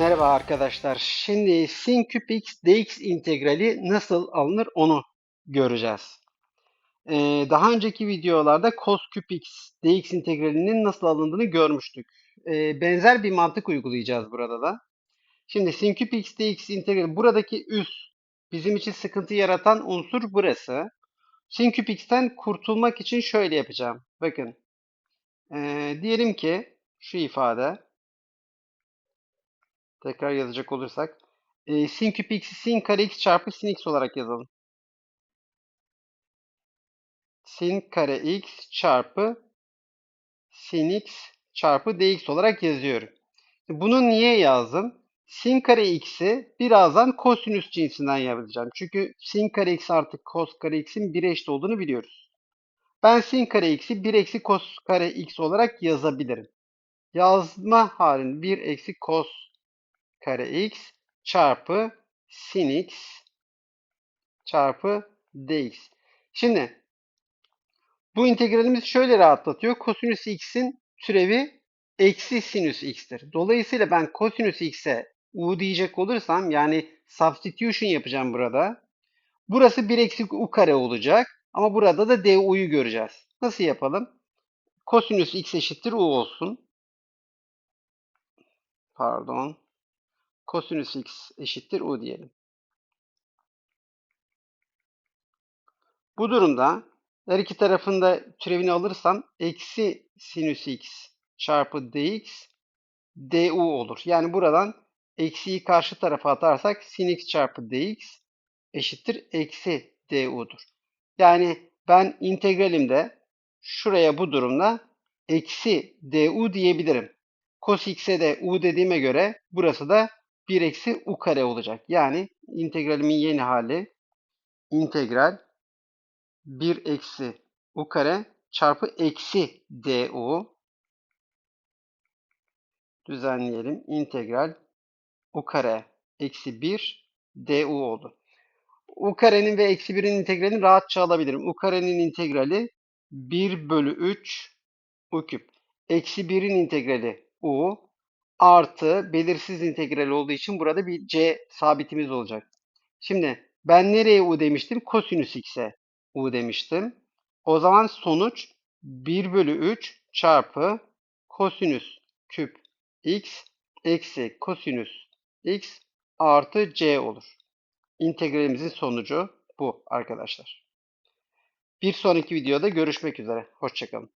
arkadaşlar. Şimdi sin küp x dx integrali nasıl alınır onu göreceğiz. Ee, daha önceki videolarda cos küp x dx integralinin nasıl alındığını görmüştük. Ee, benzer bir mantık uygulayacağız burada da. Şimdi sin küp x dx integrali buradaki üs bizim için sıkıntı yaratan unsur burası. Sin küp x'ten kurtulmak için şöyle yapacağım. Bakın. Ee, diyelim ki şu ifade Tekrar yazacak olursak. E, sin küp x'i sin kare x çarpı sin x olarak yazalım. Sin kare x çarpı sin x çarpı dx olarak yazıyorum. Bunu niye yazdım? Sin kare x'i birazdan kosinüs cinsinden yazacağım. Çünkü sin kare x artı cos kare x'in 1'e eşit olduğunu biliyoruz. Ben sin kare x'i 1 eksi cos kare x olarak yazabilirim. Yazma halinde 1 eksi cos kare x çarpı sin x çarpı dx. Şimdi bu integralimiz şöyle rahatlatıyor. Kosinüs x'in türevi eksi sinüs x'tir. Dolayısıyla ben kosinüs x'e u diyecek olursam yani substitution yapacağım burada. Burası 1 eksi u kare olacak. Ama burada da du'yu göreceğiz. Nasıl yapalım? Kosinüs x eşittir u olsun. Pardon kosinüs x eşittir u diyelim. Bu durumda her iki tarafında türevini alırsam eksi sinüs x çarpı dx du olur. Yani buradan eksiyi karşı tarafa atarsak sin x çarpı dx eşittir eksi du'dur. Yani ben integralimde şuraya bu durumda eksi du diyebilirim. Cos x'e de u dediğime göre burası da 1 eksi u kare olacak. Yani integralimin yeni hali integral 1 eksi u kare çarpı eksi du düzenleyelim. İntegral u kare eksi 1 du oldu. u karenin ve eksi 1'in integralini rahatça alabilirim. u karenin integrali 1 bölü 3 u küp. Eksi 1'in integrali u artı belirsiz integral olduğu için burada bir c sabitimiz olacak. Şimdi ben nereye u demiştim? Kosinüs x'e u demiştim. O zaman sonuç 1 bölü 3 çarpı kosinüs küp x eksi kosinüs x artı c olur. İntegralimizin sonucu bu arkadaşlar. Bir sonraki videoda görüşmek üzere. Hoşçakalın.